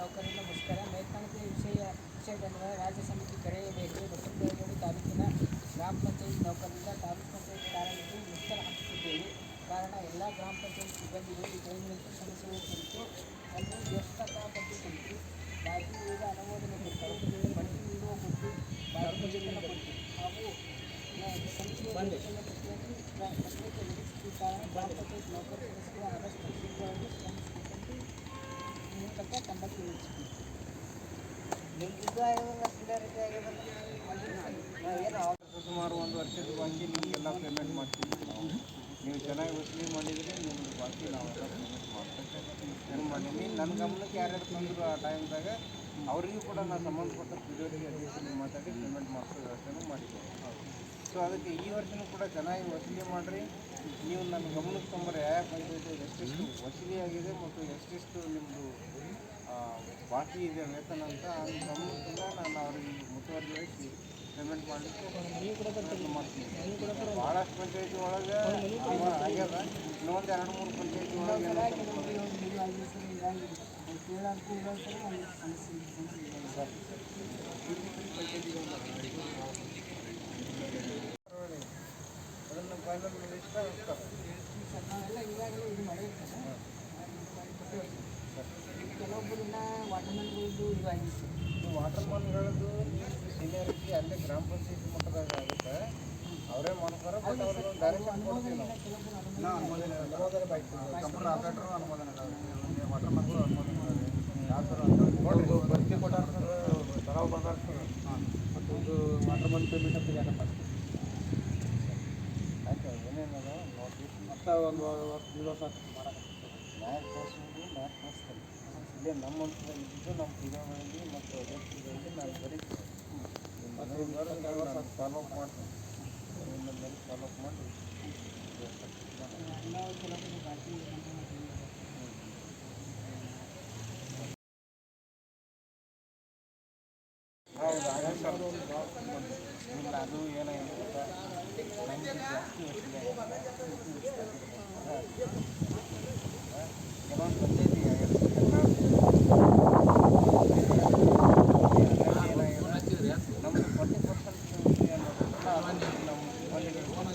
ನೌಕರರಿಂದ ಮುಷ್ಕರ ಮೇಲ್ಕಾಣಿಕೆ ವಿಷಯ ವಿಷಯದಲ್ಲಿ ರಾಜ್ಯ ಸಮಿತಿ ಕರೆಯಬೇಕು ಬಸವನಗುಡಿ ತಾಲೂಕಿನ ಗ್ರಾಮ ಪಂಚಾಯತ್ ನೌಕರರಿಂದ ತಾಲೂಕು ಪಂಚಾಯತ್ ಕಾರ್ಯಾಲಯಕ್ಕೆ ಮುಷ್ಕರ ಹಾಕುತ್ತಿದ್ದೇವೆ ಕಾರಣ ಎಲ್ಲ ಗ್ರಾಮ ಪಂಚಾಯತ್ ಸಿಬ್ಬಂದಿಗಳು ಈ ದೈನಂದಿನ ಸಮಸ್ಯೆಗಳ ಕುರಿತು ಅಲ್ಲಿ ವ್ಯವಸ್ಥಾಪಕ ಪಟ್ಟಿ ಕುರಿತು ಬಾಕಿ ಉಳಿದ ಅನುಮೋದನೆ ಕುರಿತು ಬಡ್ಡಿ ನೀಡುವ ಕುರಿತು ಬಾಕಿ ವೇತನ ಕುರಿತು ಹಾಗೂ ಸಮಿತಿಯ ವೇತನ ಪಟ್ಟಿಯನ್ನು ಪ್ರ- ಪತ್ರಿಕೆ ಒದಗಿಸಿದ ಕಾರಣ ಗ್ರಾಮ ಪಂಚಾಯತ್ ನೌಕರ ಸದಸ್ಯರು ಆಗಸ್ಟ್ ತಿಂಗಳಲ್ಲಿ ಸುಮಾರು ಒಂದು ವರ್ಷದ ಬಾಕಿ ನಿಮಗೆಲ್ಲ ಪೇಮೆಂಟ್ ಮಾಡ್ತೀವಿ ನಾವು ಚೆನ್ನಾಗಿ ವಸೂಲಿ ಮಾಡಿದರೆ ನಿಮ್ಗೆ ಬಾಕಿ ನಾವೆಲ್ಲ ಪೇಮೆಂಟ್ ಮಾಡ್ತೇವೆ ಮಾಡೀನಿ ನನ್ನ ಗಮನಕ್ಕೆ ಯಾರ್ಯಾರು ತಂದರು, ಆ ಟೈಮ್ದಾಗ ಅವರಿಗೂ ಕೂಡ ನಾನು ಸಂಬಂಧಪಟ್ಟ ಪಿಡಿಯೋರಿಗೆ ಅಧ್ಯಕ್ಷರಿಗೆ ಮಾತಾಡಿ ಪೇಮೆಂಟ್ ಮಾಡಿಸೋ ವ್ಯವಸ್ಥೆನೂ ಮಾಡಿದ್ದೇವೆ ಸೊ ಅದಕ್ಕೆ ಈ ವರ್ಷನೂ ಕೂಡ ಚೆನ್ನಾಗಿ ವಸೂಲಿ ಮಾಡಿರಿ ನೀವು ನನ್ನ ಗಮನಕ್ಕೆ ತೊಂಬರೆ ಯಾವ ಪಂಚಾಯತ್ ಎಷ್ಟೆಷ್ಟು ವಸೂಲಿ ಆಗಿದೆ ಮತ್ತು ಎಷ್ಟೆಷ್ಟು ನಿಮ್ಮದು ಬಾಕಿ ಇದೆ ವೇತನ ಅಂತ ಗಮನದಿಂದ ನಾನು ಅವ್ರಿಗೆ ಮುತುವರ್ಜಿ ವಹಿಸಿ ಪೇಮೆಂಟ್ ಮಾಡಲಿಕ್ಕೆ ಮಾಡ್ತೀನಿ. ಭಾಳಷ್ಟು ಪಂಚಾಯತಿ ಒಳಗೆ ಆಗ್ಯದ. ಇನ್ನೊಂದು ಎರಡು ಮೂರು ಪಂಚಾಯತಿ ಒಳಗೆ ಅದನ್ನು ಫೈನಲ್ ಲಿಸ್ಟ್ ಇರ್ತಾರೆ ಕೆಲವೊಬ್ಬರನ್ನ ವಾಟರ್ಮನ್ಗಳದ್ದು ಇದು ಆಗಿದೆ ಸರ್ ಇದು ವಾಟರ್ ಮ್ಯಾನ್ಗಳದ್ದು ಸೀನಿಯರಿಟಿ ಅಲ್ಲೇ ಗ್ರಾಮ ಪಂಚಾಯತಿ ಮಟ್ಟದಾಗ ಆಗುತ್ತೆ. ಅವರೇ ಮಾಡ್ತಾರೆ ಬಟ್ ಅವ್ರಿಗೆ ಡೈರೆಕ್ಷನ್ ಕೊಡ್ತೀವಿ ನಾವು. ಅನುಮೋದನೆ ಅನುಮೋದನೆ ಕಂಪ್ಯೂಟರ್ ಆಪರೇಟರ್ ಅನುಮೋದನೆ ವಾಟರ್ ಮಕ್ಕಳು ಅನುಮೋದನೆ. ಯಾವ ಥರ ನೋಡ್ರಿ ಕೊಟ್ಟಾರ ಸರ್ ತರಾವ್ ಬಂದಾರ ಸರ್. ಹಾಂ. ವಾಟರ್ ಮನ್ ಪೇಮೆಂಟ್ ಅಂತ ಯಾಕಪ್ಪ ಆಯ್ತು ಏನೇನದ ನೋಟಿಸ್ ಮತ್ತೆ ಒಂದು ವರ್ಷ ಮಾಡಕ್ಕೆ ನ್ಯಾಯ ತೋರಿಸೋದು ನ್ಯಾಯ ತೋರಿಸ್ತಾರೆ ಇಲ್ಲೇ ನಮ್ಮ ನಮ್ಮ ಪಿರಿಯಗಳಲ್ಲಿ ಮತ್ತು ಅಧ್ಯಕ್ಷರಲ್ಲಿ ನಾನು ಬರೀತೀನಿ ಫಾಲೋ ಅಪ್ ಮಾಡ್ತೀನಿ ಇನ್ನು ಮೇಲೆ ಫಾಲೋ ಅಪ್ ಮಾಡಿ ಬಾಕಿ ಇಲ್ಲ ಅದು ಏನಾಗಿದೆ ಗೊತ್ತಾ ಜಾಸ್ತಿ